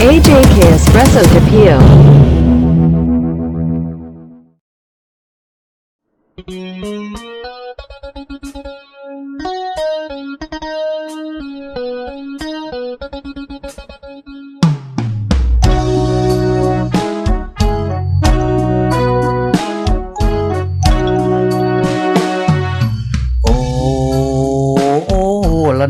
AJK Espresso Tapio. โอ้โอ้ล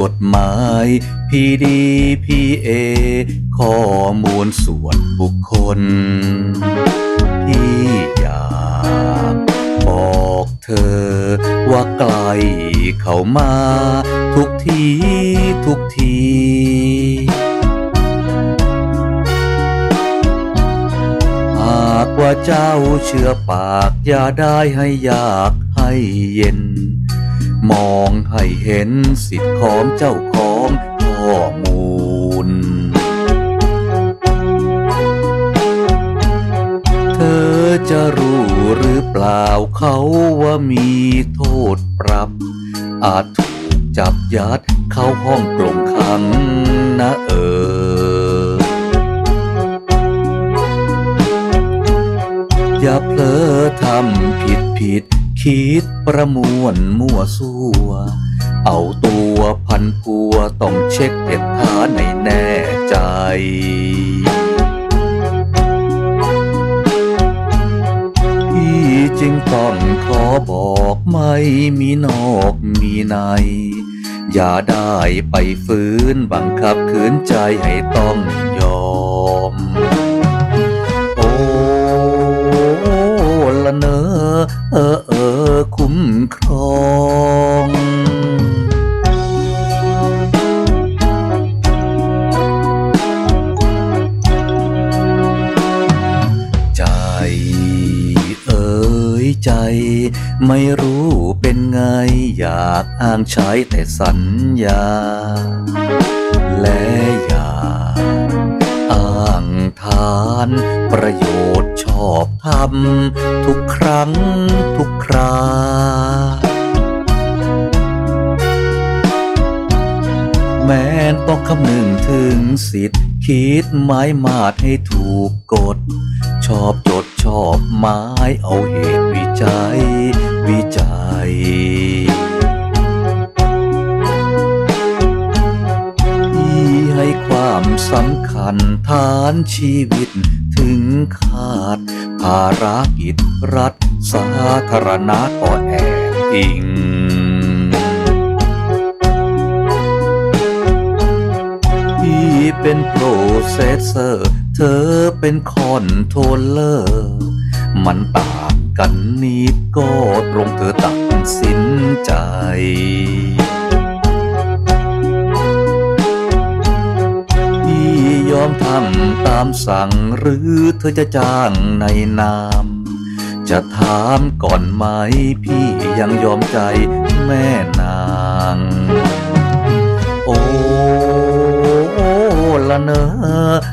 กฎหมายพีดีพีเอข้อมูลส่วนบุคคลพี่อยากบอกเธอ ว่าไกลเข้ามา ทุกทีทุกทีหากว่าเจ้าเชื่อปาก อย่าได้ให้อยากให้เย็น มอง ให้เห็นสิทธิ์ของเจ้าของข้อมูล เธอจะรู้หรือเปล่าเขาว่ามีโทษปรับ อาจถูกจับยัดเข้าห้องกลงขังนะเออ อย่าเผลอทำผิดผิด คิดประมวลมั่วซั่ว เอาตัวพันพัวต้องเช็คเหตุฐาให้แน่ใจพี่จึงต้องขอบอกไม่มีนอกมีใน อย่าได้ไปฝืนบังคับขืนใจให้ต้องยอม ใจ ไม่รู้เป็นไง อยากอ้างใช้แต่สัญญา และอยากอ้างทาน ประโยชน์ชอบทำทุกครั้งทุกครา แม้นต้องคำนึงถึงสิทธิ์ คิดหมายมาดให้ถูกกฎ ชอบจดชอบหมายเอาเหตุวิจัย วิจัย ที่ให้ความสำคัญฐานชีวิต ถึงขาดภารกิจรัฐสาธารณะก็แอบอิง เป็นโปรเซสเซอร์ เธอเป็นคอนโทรลเลอร์ มันต่างกันนิดก็ตรงเธอตัดสินใจพี่ยอมทำตามสั่งหรือเธอจะจ้างในนาม จะถามก่อนไหมพี่ยังยอมใจแม่ นอเออเอ